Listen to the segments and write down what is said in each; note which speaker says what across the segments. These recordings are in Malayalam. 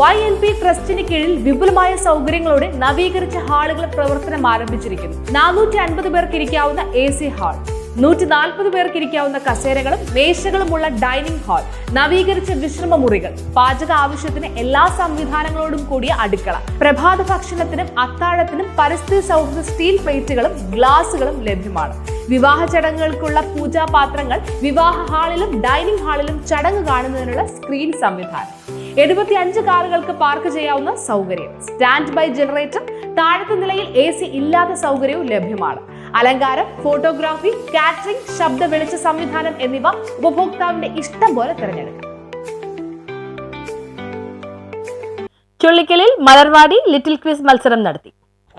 Speaker 1: വൈ എൽ പി ട്രസ്റ്റിന് കീഴിൽ വിപുലമായ സൗകര്യങ്ങളോടെ നവീകരിച്ച ഹാളുകൾ പ്രവർത്തനം ആരംഭിച്ചിരിക്കുന്നു. നാനൂറ്റി അൻപത് പേർക്ക് ഇരിക്കാവുന്ന എ സി ഹാൾ നൂറ്റി നാൽപ്പത് പേർക്ക് ഇരിക്കാവുന്ന കസേരകളും മേശകളുമുള്ള ഡൈനിങ് ഹാൾ നവീകരിച്ച വിശ്രമ മുറികൾ പാചക ആവശ്യത്തിന് എല്ലാ സംവിധാനങ്ങളോടും കൂടിയ അടുക്കള പ്രഭാത ഭക്ഷണത്തിനും അത്താഴത്തിനും പരിസ്ഥിതി സൗഹൃദ സ്റ്റീൽ പ്ലേറ്റുകളും ഗ്ലാസുകളും ലഭ്യമാണ്. വിവാഹ ചടങ്ങുകൾക്കുള്ള പൂജാപാത്രങ്ങൾ വിവാഹ ഹാളിലും ഡൈനിങ് ഹാളിലും ചടങ്ങ് കാണുന്നതിനുള്ള സ്ക്രീൻ സംവിധാനം. എഴുപത്തി അഞ്ച് കാറുകൾക്ക് പാർക്ക് ചെയ്യാവുന്ന സൗകര്യം. സ്റ്റാൻഡ് ബൈ ജനറേറ്റർ താഴത്തെ നിലയിൽ എ സി ഇല്ലാത്ത സൗകര്യവും ലഭ്യമാണ്. അലങ്കാരം ഫോട്ടോഗ്രാഫി കാറ്ററിംഗ് ശബ്ദ വെളിച്ച സംവിധാനം എന്നിവ ഉപഭോക്താവിന്റെ ഇഷ്ടം പോലെ തിരഞ്ഞെടുക്കാം. ചുള്ളിക്കലിൽ മലർവാടി ലിറ്റിൽ ക്വിസ് മത്സരം നടത്തി.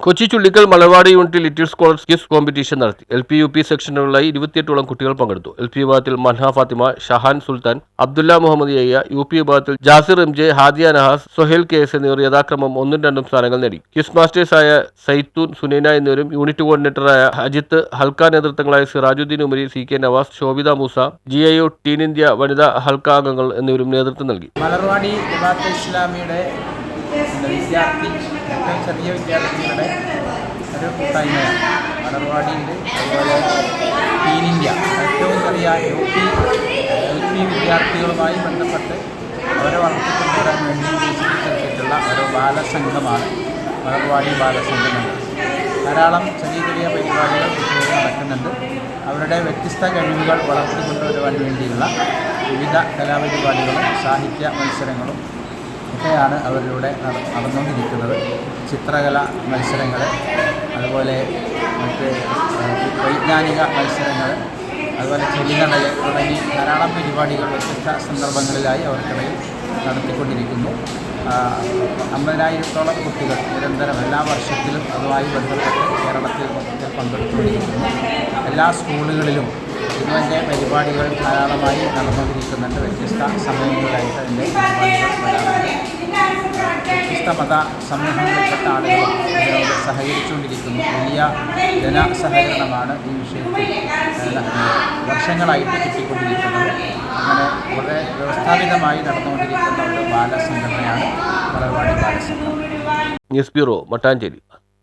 Speaker 2: Kochi Chullikkal Malarvadi unit little scholars quiz competition നടത്തി. എൽ പി യു പി സെക്ഷനുകളിലായി ഇരുപത്തിയെട്ടോളം കുട്ടികൾ പങ്കെടുത്തു. എൽ പി വിഭാഗത്തിൽ മൻഹ ഫാത്തിമ ഷഹാൻ സുൽത്താൻ അബ്ദുല്ല മുഹമ്മദ് യയ്യ യു പി വിഭാഗത്തിൽ Jasir M J Hadiya Nahas Sohail K S എന്നിവർ യഥാക്രമം ഒന്നും രണ്ടും സ്ഥാനങ്ങൾ നേടി. ക്വിസ് മാസ്റ്റേഴ്സായ സൈത്തൂൻ സുനൈന എന്നിവരും യൂണിറ്റ് കോർഡിനേറ്ററായ അജിത്ത് ഹൽക്ക നേതൃത്വങ്ങളായ Sirajuddin Umari C K Navas Shobhitha Moosa G I O teen India വനിതാ ഹൽക്ക അംഗങ്ങൾ എന്നിവരും നേതൃത്വം നൽകി.
Speaker 3: മലർവാടി ഇസ്ലാമിയുടെ വിദ്യാർത്ഥി ഏറ്റവും ചെറിയ വിദ്യാർത്ഥികളുടെ ഒരു കൂട്ടായ്മയാണ് മലർവാടിയിൽ അതുപോലെ ടീൻ ഇന്ത്യ ഏറ്റവും ചെറിയ യു പി യു പി വിദ്യാർത്ഥികളുമായി ബന്ധപ്പെട്ട് അവരെ വളർത്തിക്കൊണ്ടുവരാൻ വേണ്ടി രൂപീകരിച്ചിട്ടുള്ള ഒരു ബാലസംഘമാണ് മലർവാടി ബാലസംഘം എന്നത് ധാരാളം ചെറിയ ചെറിയ പരിപാടികൾ കുട്ടികൾ നടക്കുന്നുണ്ട്. അവരുടെ വ്യത്യസ്ത കഴിവുകൾ വളർത്തിക്കൊണ്ടുവരുവാൻ വേണ്ടിയുള്ള വിവിധ കലാപരിപാടികളും സാഹിത്യ മത്സരങ്ങളും ഒക്കെയാണ് അവരിലൂടെ നടന്നുകൊണ്ടിരിക്കുന്നത്. ചിത്രകല മത്സരങ്ങൾ അതുപോലെ മറ്റ് വൈജ്ഞാനിക മത്സരങ്ങൾ അതുപോലെ ചെടിനടൽ തുടങ്ങി ധാരാളം പരിപാടികൾ വ്യത്യസ്ത സന്ദർഭങ്ങളിലായി അവർക്കിടയിൽ നടത്തിക്കൊണ്ടിരിക്കുന്നു. അമ്പതിനായിരത്തോളം കുട്ടികൾ നിരന്തരം എല്ലാ വർഷത്തിലും അതുമായി ബന്ധപ്പെട്ട് കേരളത്തിൽ മൊത്തത്തിൽ പങ്കെടുത്തുകൊണ്ടിരിക്കുന്നു. എല്ലാ സ്കൂളുകളിലും ഇതിന്റെ പരിപാടികൾ ധാരാളമായി നടന്നുകൊണ്ടിരിക്കുന്നുണ്ട്. വ്യത്യസ്ത സമയങ്ങളിലായിട്ട് അതിന്റെ പരിപാടികൾ വരാറുണ്ട്. വ്യത്യസ്ത മത സമൂഹങ്ങളിൽപ്പെട്ട ഇതിനോട് സഹകരിച്ചുകൊണ്ടിരിക്കുന്നു. വലിയ ജനസഹകരണമാണ് ഈ വിഷയത്തിൽ വർഷങ്ങളായിട്ട് കിട്ടിക്കൊണ്ടിരിക്കുന്നത്. അങ്ങനെ വളരെ വ്യവസ്ഥാപിതമായി നടന്നുകൊണ്ടിരിക്കുന്ന ഒരു ബാലസംഘടനയാണ് Malarvadi Balasangham.
Speaker 2: News bureau Mattancherry.